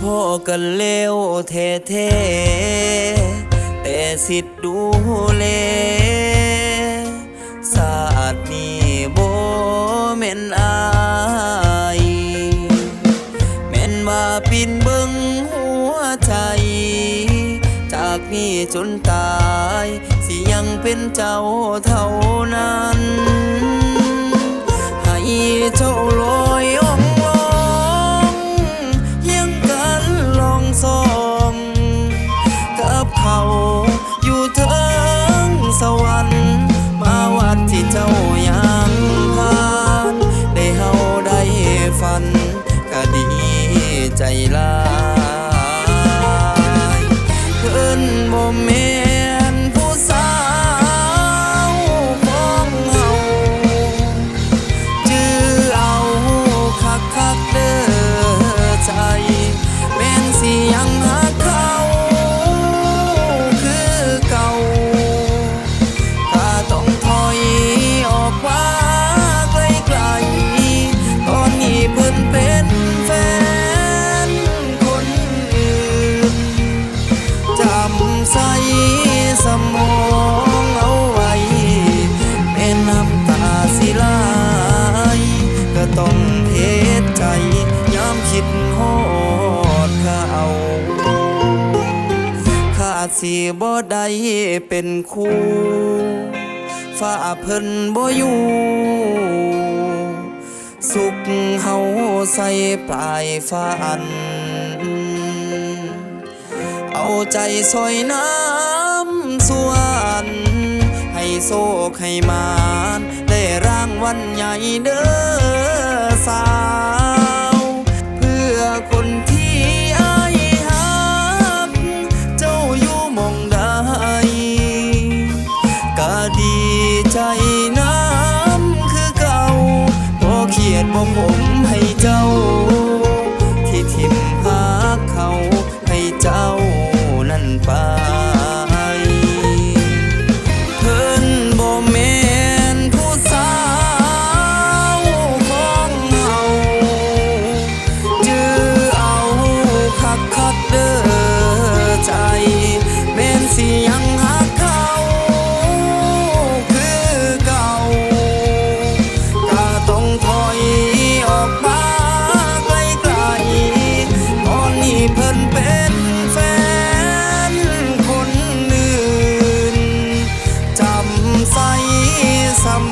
พ่อกันแล้วแท้ๆแต่สิทธิ์ดูแลศาสตร์นี้บ่แม่นอายแม่นว่าปินเบิงหัวใจ จากนี้จนตาย สิยังเป็นเจ้าเท่า ใจห คิดฮอดเขาข้าสิบ่ได้เป็นคู่ฝ้าเพิ่นบ่อยู่สุขเฮาใส่ปลายฝัน เอาใจซอยน้ำสวนให้โซกให้มาน ได้ร่างวันใหญ่เด้อ ใจน้ำคือเก่าบ่เขียดบ่ผมให้เจ้า ที่ทิมหาเขาให้เจ้านั้นไป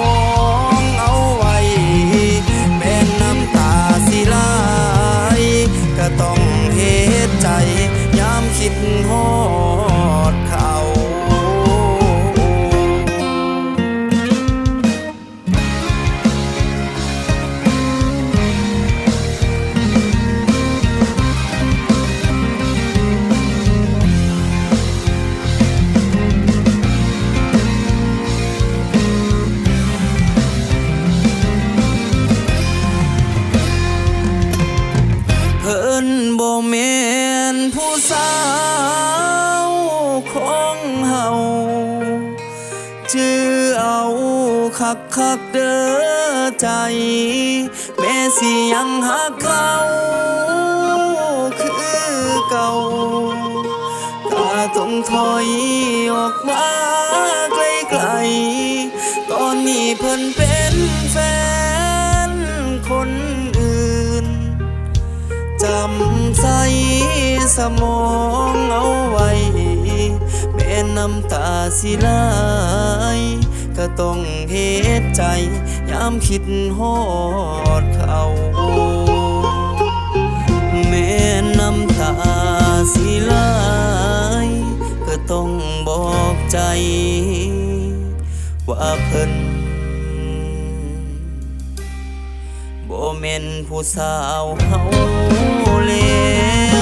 มองเอาไว้แม่นน้ำตาสิไหลาย ก็ต้องเฮ็ดใจยามคิดฮอ นผู้สาวของเฮาจื้อเอาคักคักเด้อใจ แม่สิยังหักเขาคือเก่าก็ต้องถอยออกมาไกลๆตอนนี้เพิ่นเำใส่สมองเอาไว้ แม่น้ำตาสิไหลายก็ต้องเฮ็ดใจ ยามคิดฮอดเขาแม่น้ำตาสิไหลายก็ต้องบอกใจ ว่าเพิ่น ผู้สาวเฮาเล้ว